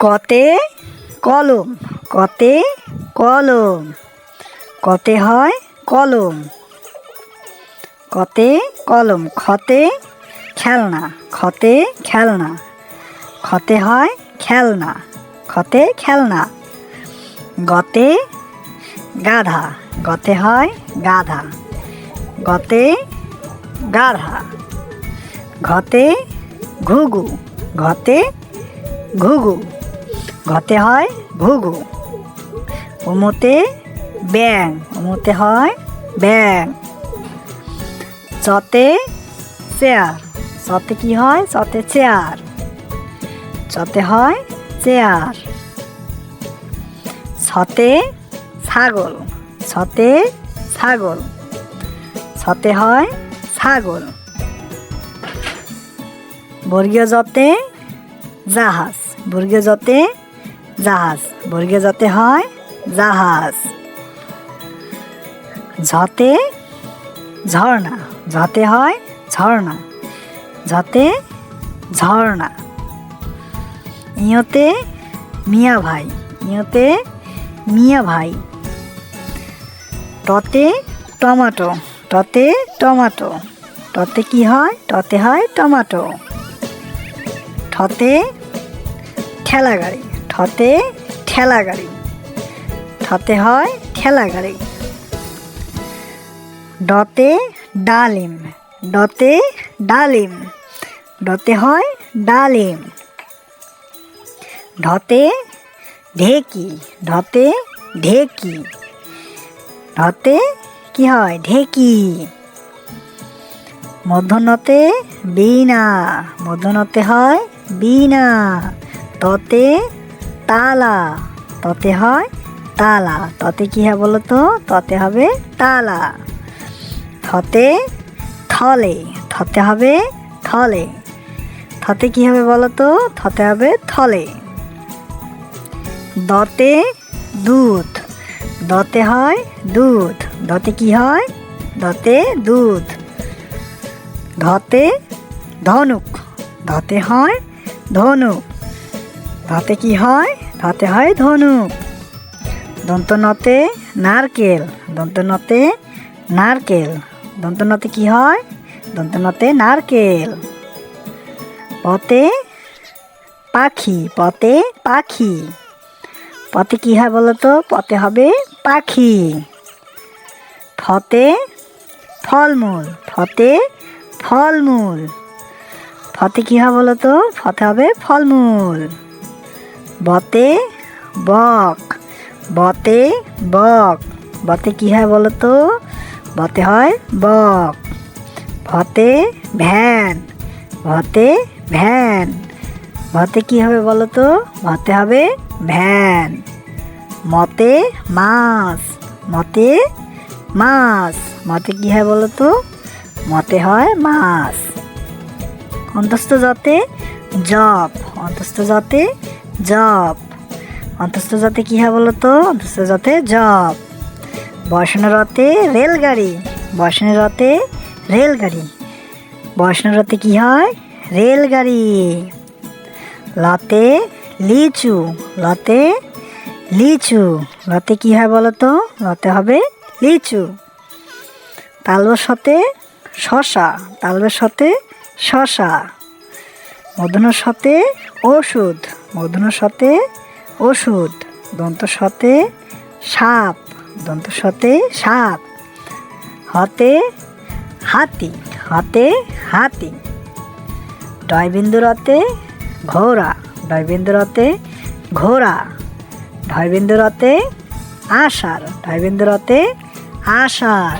কতে কলম কতে কলম, কতে হয় কলম, কতে কলম, খতে খেলনা খতে খেলনা, খতে হয় খেলনা, খতে খেলনা, গতে গাধা, গতে হয় গাধা, গতে গাধা, ঘতে ঘুঘু ঘতে ঘুঘু। ঘতে হয় ঘুঘু উমুতে ব্যাং উমুতে হয় ব্যাং। চতে চেয়ার, চতে কি হয়? চতে চেয়ার। চতে হয় চেয়ার। ছতে ছাগল ছতে ছাগল। ছতে হয় ছাগল। বর্গীয় যতে জাহাজ, বর্গীয় যতে জাহাজ। বর্গীয় যতে হয়, জাহাজ। ঝতে ঝর্ণা। ঝতে হয় ঝর্ণা। ঝতে ঝর্ণা। ইয়তে মিয়া ভাই। ইয়তে মিয়া ভাই। টতে টমাটো। টতে টমাটো। টতে কি হয়? টতে হয় টমাটো। ঠতে ঠেলা গাড়ি ঠতে ঠেলা গাড়ি। ঠতে হয় ঠেলা গাড়ি। ডতে ডালিম ডতে ডালিম, ডতে হয় ডালিম। ঢতে ঢেকি ঢতে ঢেকি, ঢতে কি হয়? ঢেকি। মধ্যনতে বীণা, মধ্যনতে হয় বীণা, ততে তালা। ততে হয় তালা। ততে কি হয় বলো তো ততে হবে তালা। থতে থলে। থতে হবে থলে। থতে কি হবে বলো তো থতে হবে থলে। দতে দুধ। দতে হয় দুধ। দতে কি হয়? দতে দুধ। ধতে ধনুক। ধতে হয় ধনুক। ধতে কি হয়? ধতে হয় ধনুক। দন্তনতে নারকেল। দন্তনতে নারকেল। দন্তনতে কি হয়? দন্তনতে নারকেল। পতে পাখি। পতে পাখি। পথে কী হয় বলো তো পথে হবে পাখি। ফতে ফলমূল। ফতে ফলমূল। ফতে কী হয় বলো তো ফতে হবে ফলমূল। বতে বক বতে বক। বতে কী হয় বলো তো বতে হয় বক। ভতে ভ্যান ভতে ভ্যান। ভতে কী হবে বলো তো ভতে হবে ভ্যান। মতে মাছ মতে মাছ। মতে কী হয় বলো তো মতে হয় মাছ। অন্তস্থ যাতে জপ, অন্তস্থ যাতে জব। অন্তস্থ যাতে কী হয় বলো তো অন্তস্থ যাতে জব। বসানো রথে রেলগাড়ি। বসানো রথে রেলগাড়ি। বসানো রথে কী হয়? রেলগাড়ি। লতে লিচু। লতে লিচু। লতে কী হয় বলো তো লতে হবে লিচু। তালবের সাথে শশা। তালবের সাথে শশা। মধুনোর সাথে ওষুধ। মধুনোর সাথে ওষুধ দন্তর সাথে সাপ দন্তর সাথে সাপ, হাতে হাতি হাতে হাতি। ডয়বিন্দুরাতে ঘোড়া ডয়বিন্দুরাতে ঘোড়া। ঢয়বিন্দুরাতে আষাঢ় ঢয়বিন্দুরাতে আষাঢ়।